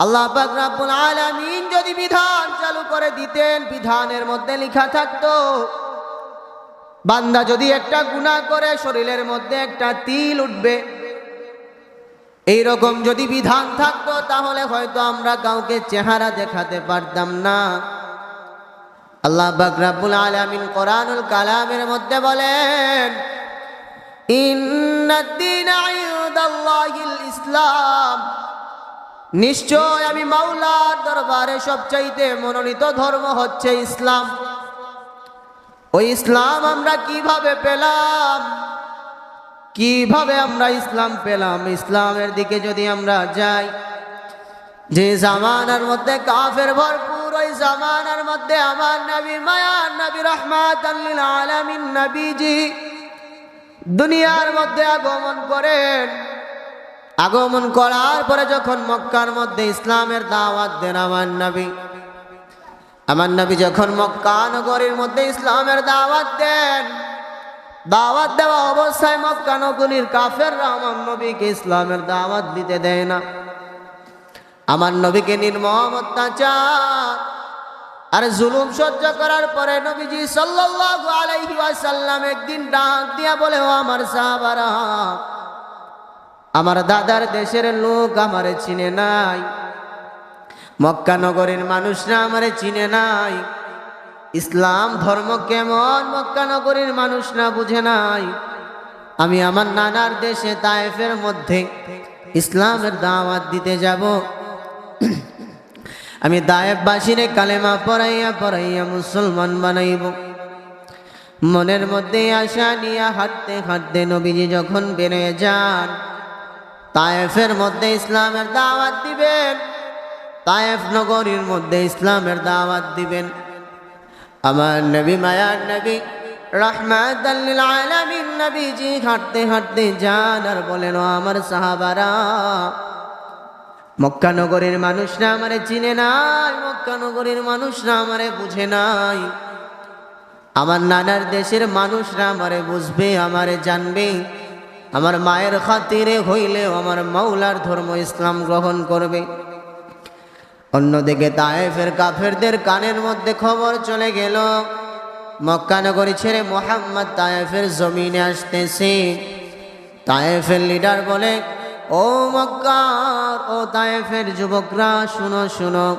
আল্লাহ পাক রাব্বুল আলামিন যদি বিধান চালু করে দিতেন, বিধানের মধ্যে লেখা থাকতো, বান্দা যদি একটা গুনাহ করে, শরীরের মধ্যে একটা তিল উঠবে। এই রকম যদি বিধান থাকতো, তাহলে হয়তো আমরা কাউকে চেহারা দেখাতে পারতাম না। আল্লাহ পাক রাব্বুল আলামিন কোরআনুল কালামের মধ্যে বলেন, ইন্নাদ্দীন ইসলাম নিশ্চয় আমি মাওলার দরবারে সবচাইতে মনোনীত ধর্ম হচ্ছে ইসলাম। ওই ইসলাম আমরা কীভাবে পেলাম? কীভাবে আমরা ইসলাম পেলাম? ইসলামের দিকে যদি আমরা যাই, যে জামানার মধ্যে কাফের ভরপুর, ওই জামানার মধ্যে আমার নবী মায়ার নবী রহমাত আলামিন নবীজি দুনিয়ার মধ্যে আগমন করেন। আগমন করার পরে যখন মক্কার মধ্যে ইসলামের দাওয়াত দেন আমার নবী আমার নবী যখন মক্কা নগরীর মধ্যে ইসলামের দাওয়াত দেন, দাওয়াত দেওয়া অবস্থায় মক্কা নগরীর কাফেররা আমার নবীকে ইসলামের দাওয়াত দিতে দেয় না। আমার নবীকে নির্মম অত্যাচার আর জুলুম সহ্য করার পরে নবীজি সাল্লাল্লাহু আলাইহি ওয়াসাল্লাম একদিন ডাক দিয়া বলে, ও আমার সাহাবারা আমার দাদার দেশের লোক আমারে চিনে নাই। মক্কা নগরের মানুষরা আমারে চিনে নাই। ইসলাম ধর্ম কেমন? মক্কা নগরীর মানুষ না বুঝে নাই। আমি আমার নানার দেশে তায়েফের মধ্যে ইসলামের দাওয়াত দিতে যাব। আমি দায়েববাসীরে কালেমা পড়াইয়া পড়াইয়া মুসলমান বানাইব। মনের মধ্যে আশা নিয়ে হাঁটতে হাঁটতে নবীজি যখন বেড়ে যান তায়েফের মধ্যে ইসলামের দাওয়াত দিবেন। তায়েফ নগরীর মধ্যে ইসলামের দাওয়াত দিবেন। আমার নবী, মায়ার নবী রহমাত আলামিন নবীজি হাঁটতে হাঁটতে যান আর বলেন আমার সাহাবারা, মক্কা নগরীর মানুষরা আমারে চিনে নাই, মক্কা নগরীর মানুষরা আমারে বুঝে নাই। আমার নানার দেশের মানুষরা আমারে বুঝবে, আমারে জানবে। আমার মায়ের খাতিরে হইলেও আমার মাওলার ধর্ম ইসলাম গ্রহণ করবে। অন্যদিকে তায়েফের কাফেরদের কানের মধ্যে খবর চলে গেল, মক্কা নগরী ছেড়ে মোহাম্মদ তায়েফের জমিনে আসতেছে। তায়েফের লিডার বলে, ও মক্কার, ও তায়েফের যুবকরা, শুনো শুনো,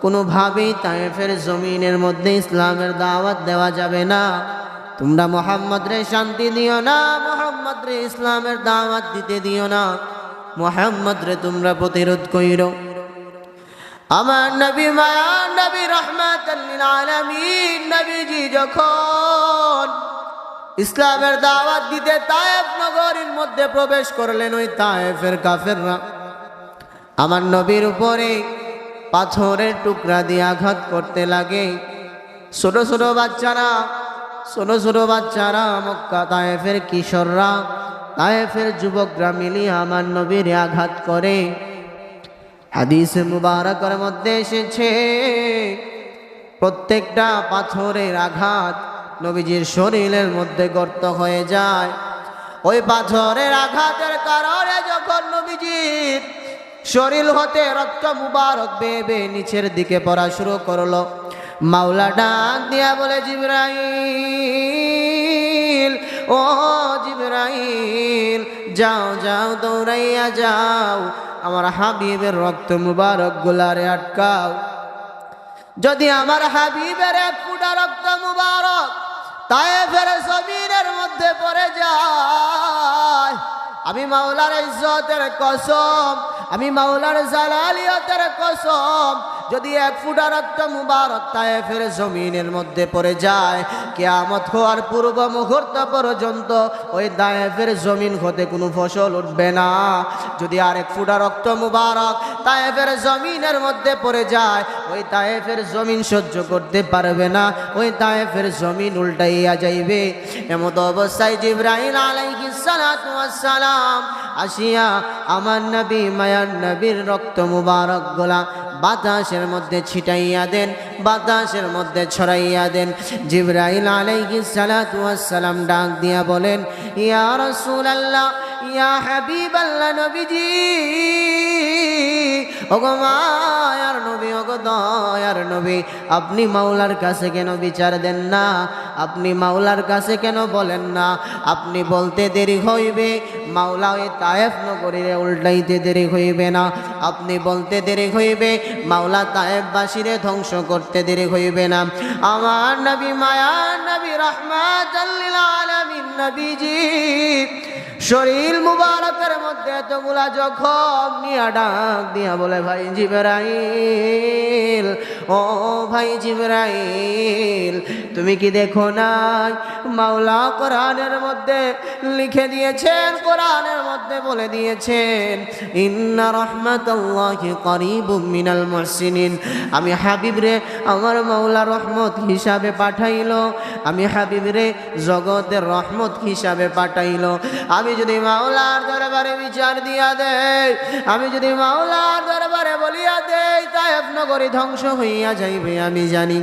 কোনোভাবেই তায়েফের জমিনের মধ্যে ইসলামের দাওয়াত দেওয়া যাবে না। তোমরা মোহাম্মদ রে শান্তি দিও না, মোহাম্মদ রে ইসলামের দাওয়াত দিতে দিও না। মোহাম্মদ রে তোমরা প্রতিরোধ কইরো। আমার নবী মায়া, নবী রহমাত নবীজি যখন ইসলামের দাওয়াত দিতে তায়েফ নগরীর মধ্যে প্রবেশ করলেন, ওই তায়েফের কাফেররা। আমার নবীর উপরে পাথরের টুকরা দিয়ে আঘাত করতে লাগে। ছোট ছোট বাচ্চারা ছোট ছোট বাচ্চারা মক্কা তায়েফের কিশোররা, তায়েফের যুবকরা মিলিয়ে আমার নবীর আঘাত করে। হাদিসে মুবারকের মধ্যে এসেছে, প্রত্যেকটা পাথরের আঘাত নবীজির শরীরের মধ্যে গর্ত হয়ে যায়। ওই পাথরের আঘাতের কারণে যখন নবীজির শরীর হতে রক্ত মুবারক বেয়ে নিচের দিকে পড়া শুরু করল মাওলা ডাক দিয়া বলে জিব্রাইল, ও জিব্রাইল, যাও যাও, দৌড়াইয়া যাও, আমার হাবিবের রক্ত মুবারক গুলারে আটকাও। যদি আমার হাবিবের এক ফুটা রক্ত মুবারক তায়েফের জমিনের মধ্যে পড়ে যায়, আমি মাওলার ইজ্জতের কসম, আমি মাওলার জালালিয়তের কসম যদি এক ফুটা রক্ত মুবারক তায়েফের জমিনের মধ্যে পড়ে যায়, কেয়ামত হওয়ার পূর্ব মুহূর্ত পর্যন্ত ওই তায়েফের জমিন হতে কোনো ফসল উঠবে না। যদি আরেক ফুটা রক্ত মুবারক তায়েফের জমিনের মধ্যে পড়ে যায়, ওই তায়েফের জমিন সহ্য করতে পারবে না, ওই তায়েফের জমিন উল্টাইয়া যাইবে। এমত অবস্থায় জিব্রাহিম ওয়াস সালাম আসিয়া, আমার নবী, মায়ার নবীর রক্ত মুবারক গোলা বাতাসের মধ্যে ছিটাইয়া দেন, বাতাসের মধ্যে ছড়াইয়া দেন। জিব্রাইল আলাইহিস সালাতু ওয়াস সালাম ডাক দিয়া বলেন, ইয়া রাসূলুল্লাহ ইয়া হাবিব আল্লাহ নবীজি মায়ার নবী, ওগো দয়ার নবী, আপনি মাওলার কাছে কেন বিচার দেন না? আপনি মাওলার কাছে কেন বলেন না? আপনি বলতে দেরি হইবে, মাওলা ওই তায়েফ নগরীরে উল্টাইতে দেরি হইবে না। আপনি বলতে দেরি হইবে, মাওলা তায়েফবাসীরে ধ্বংস করতে দেরি হইবে না। আমার নবী, মায়ার নবী রহমাত আলামিন নবীজি। শরীর মুবারকের মধ্যে এতগুলা জখম নিয়া ডাক দিয়া বলে, ভাই জিবরাইল, ও ভাই জিবরাইল, তুমি কি দেখো নাই? মাওলা কোরআনের মধ্যে লিখে দিয়েছেন, কোরআনের মধ্যে বলে দিয়েছেন, ইন্না রহমাতাল্লাহি করিবুম মিনাল মুহসিনিন। আমি হাবিব রে, আমার মাওলা রহমত হিসাবে পাঠাইলো। আমি হাবিব রে, জগতের রহমত হিসাবে পাঠাইলো। আমি যদি মাওলার দরবারে বিচার দিয়া দেই আমি যদি মাওলার দরবারে বলিয়া দেই, তাই নগরী ধ্বংস হইয়া যাইবে, আমি জানি।